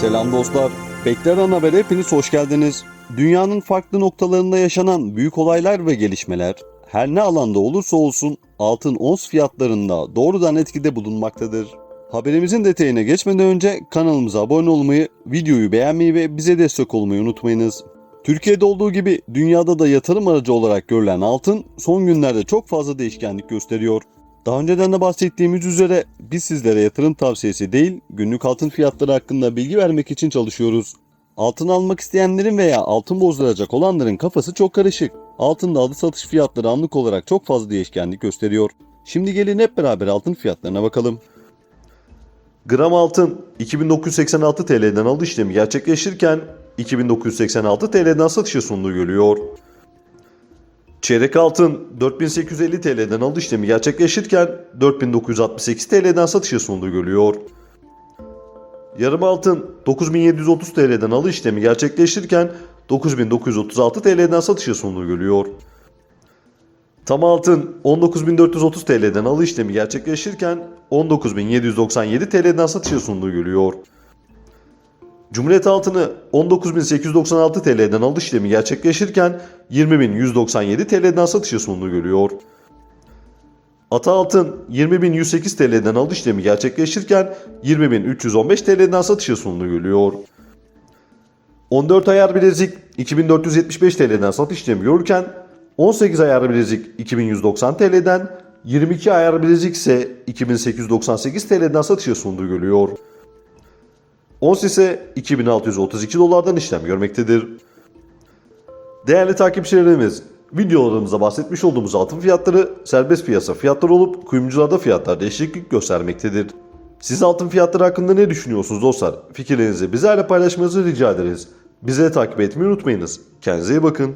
Selam dostlar. Bekleyen Haber'e hepiniz hoş geldiniz. Dünyanın farklı noktalarında yaşanan büyük olaylar ve gelişmeler her ne alanda olursa olsun altın ons fiyatlarında doğrudan etkide bulunmaktadır. Haberimizin detayına geçmeden önce kanalımıza abone olmayı, videoyu beğenmeyi ve bize destek olmayı unutmayınız. Türkiye'de olduğu gibi dünyada da yatırım aracı olarak görülen altın son günlerde çok fazla değişkenlik gösteriyor. Daha önceden de bahsettiğimiz üzere biz sizlere yatırım tavsiyesi değil, günlük altın fiyatları hakkında bilgi vermek için çalışıyoruz. Altın almak isteyenlerin veya altın bozduracak olanların kafası çok karışık. Altında alı satış fiyatları anlık olarak çok fazla değişkenlik gösteriyor. Şimdi gelin hep beraber altın fiyatlarına bakalım. Gram altın 2986 TL'den alış işlemi gerçekleşirken 2986 TL'den satışa sunduğu görülüyor. Çeyrek altın 4850 TL'den alış işlemi gerçekleşirken 4968 TL'den satışa sunduğu görülüyor. Yarım altın 9730 TL'den alış işlemi gerçekleşirken 9936 TL'den satışa sunduğu görülüyor. Tam altın 19.430 TL'den alış işlemi gerçekleşirken 19.797 TL'den satışa sunduğu görülüyor. Cumhuriyet altını 19.896 TL'den alış işlemi gerçekleşirken 20.197 TL'den satışa sunduğu görülüyor. Ata altın 20.108 TL'den alış işlemi gerçekleşirken 20.315 TL'den satışa sunduğu görülüyor. 14 ayar bilezik 2475 TL'den satış işlemi görürken 18 ayar bilezik 2190 TL'den 22 ayar bilezik ise 2898 TL'den satışa sunduğu görülüyor. Ons ise 2632 dolardan işlem görmektedir. Değerli takipçilerimiz, videolarımızda bahsetmiş olduğumuz altın fiyatları serbest piyasa fiyatları olup kuyumcularda fiyatlar değişiklik göstermektedir. Siz altın fiyatları hakkında ne düşünüyorsunuz dostlar? Fikirlerinizi bizlerle paylaşmanızı rica ederiz. Bizi takip etmeyi unutmayınız. Kendinize iyi bakın.